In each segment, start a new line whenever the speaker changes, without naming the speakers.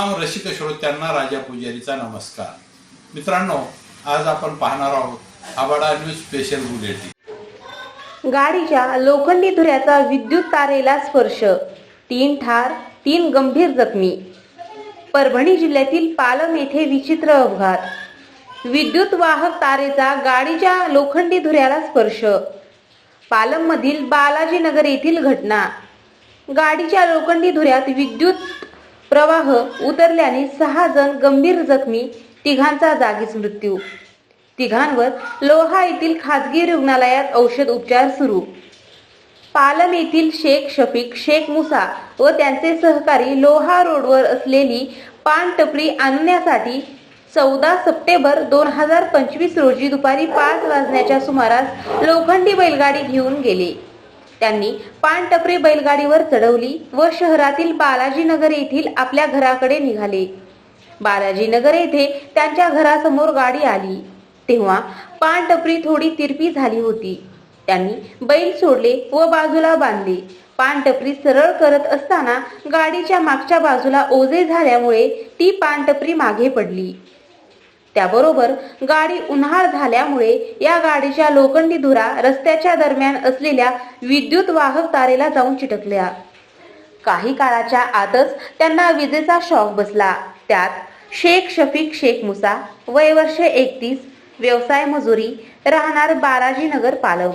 रसिक श्रोत्यांना राजा पुजारीचा नमस्कार. मित्रांनो आज आपण पाहणार आहोत आबाडा न्यूज स्पेशल बुलेटिन.
गाडीच्या लोखंडी धुऱ्याचा विद्युत तारेला स्पर्श. तीन ठार तीन गंभीर जखमी. परभणी जिल्ह्यातील पालम येथे विचित्र अपघात. विद्युत वाहक तारेचा गाडीच्या लोखंडी धुऱ्याला स्पर्श. पालम मधील बालाजी नगर येथील घटना. गाडीच्या लोखंडी धुऱ्यात विद्युत प्रवाह उतरल्याने सहा जण गंभीर जखमी तिघांचा जागीच मृत्यू. तिघांवर लोहा येथील खाजगी रुग्णालयात औषध उपचार सुरू. पालम येथील शेख शफीक शेख मुसा व त्यांचे सहकारी लोहा रोडवर असलेली पान टपरी आणण्यासाठी चौदा सप्टेंबर दोन हजार पंचवीस रोजी दुपारी पाच वाजण्याच्या सुमारास लोखंडी बैलगाडी घेऊन गेले. त्यांनी पानटपरी बैलगाडीवर चढवली व शहरातील बालाजीनगर येथील आपल्या घराकडे निघाले. बालाजीनगर येथे त्यांच्या घरासमोर गाडी आली. तेव्हा पानटपरी थोडी तिरपी झाली होती. त्यांनी बैल सोडले व बाजूला बांधले. पानटपरी सरळ करत असताना गाडीच्या मागच्या बाजूला ओझे झाल्यामुळे ती पानटपरी मागे पडली. त्याबरोबर गाडी उन्हाळ झाल्यामुळे या गाडीच्या लोखंडी धुरा रस्त्याच्या दरम्यान असलेल्या विद्युत वाहक तारेला जाऊन चिटकल्या. काही काळाच्या आतच त्यांना विजेचा शॉक बसला. त्यात शेख शफीक शेख मुसा वय वर्ष एकतीस व्यवसाय मजुरी राहणार बालाजीनगर पालव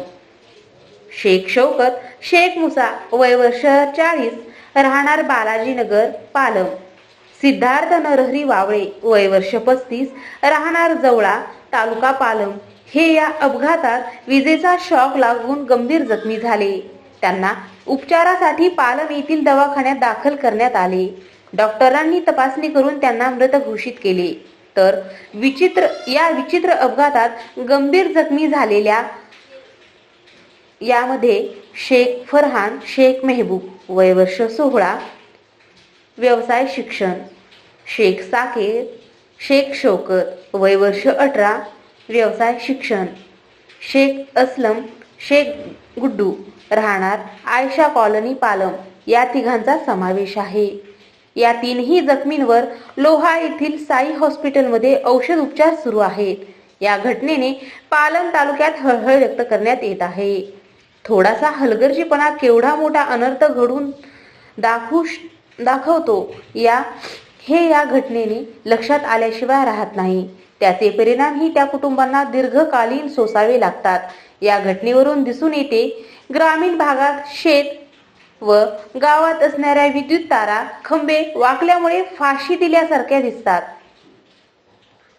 शेख शौकत शेख मुसा वय वर्ष चाळीस राहणार बालाजीनगर पालव सिद्धार्थ नरहरी वावळे वय वर्ष पस्तीस राहणार जवळा तालुका पालम. हे या अपघातात विजेचा शॉक लागून गंभीर जखमी झाले. त्यांना उपचारासाठी पालम येथील दवाखान्यात दाखल करण्यात आले. डॉक्टरांनी तपासणी करून त्यांना मृत घोषित केले. तर विचित्र या विचित्र अपघातात गंभीर जखमी झालेल्या यामध्ये शेख फरहान शेख मेहबूब वय वर्ष सोहळा व्यवसाय शिक्षण. शेख साकेत शेख शौकत वय वर्ष अठरा व्यवसाय शिक्षण. शेख असलम शेख गुड्डू राहणार आयशा कॉलनी पालम या तिघांचा समावेश आहे. या तीनही जखमींवर लोहा येथील साई हॉस्पिटलमध्ये औषध उपचार सुरू आहेत. या घटनेने पालम तालुक्यात हळहळ व्यक्त करण्यात येत आहे. थोडासा हलगर्जीपणा केवढा मोठा अनर्थ घडून दाखवू दाखवतो. या हे या घटनेने लक्षात आल्याशिवाय राहत नाही. त्याचे परिणामही त्या कुटुंबांना दीर्घकालीन सोसावे लागतात. या घटनेवरून दिसून येते ग्रामीण भागात शेत व गावात असणाऱ्या विद्युत तारा खंबे वाकल्यामुळे फाशी दिल्यासारख्या दिसतात.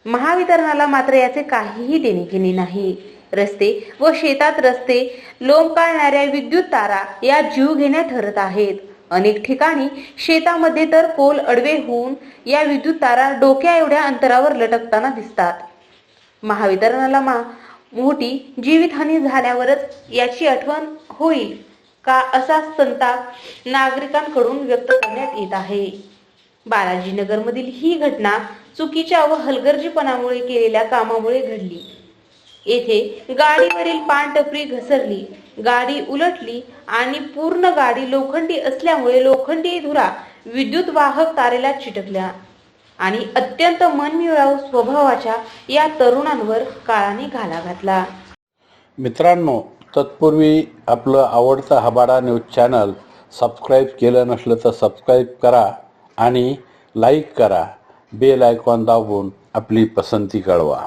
महावितरणाला मात्र याचे काहीही देणेघेणे नाही. रस्ते व शेतात रस्ते लोंबकाळणाऱ्या विद्युत तारा या जीव घेण्या ठरत आहेत. अनेक ठिकाणी शेतामध्ये तर पोल अडवे होऊन या विद्युत तारा डोक्या एवढ्या अंतरावर लटकताना दिसतात. महावितरणाला मा मोठी जीवितहानी झाल्यावरच याची आठवण होईल का असा संताप नागरिकांकडून व्यक्त करण्यात येत आहे. बालाजीनगरमधील ही घटना चुकीच्या व हलगर्जीपणामुळे केलेल्या कामामुळे घडली. येथे गाडीवरील पानटपरी घसरली गाडी उलटली आणि पूर्ण गाडी लोखंडी असल्यामुळे लोखंडी धुरा विद्युत वाहक तारेला चिटकल्या आणि अत्यंत मनमिळाऊ स्वभावाच्या या तरुणांवर काळाने घाला घातला.
मित्रांनो तत्पूर्वी आपलं आवडतं हबाडा न्यूज चॅनल सबस्क्राईब केलं नसलं तर सबस्क्राईब करा आणि लाईक करा. बेल आयकॉन दाबून आपली पसंती कळवा.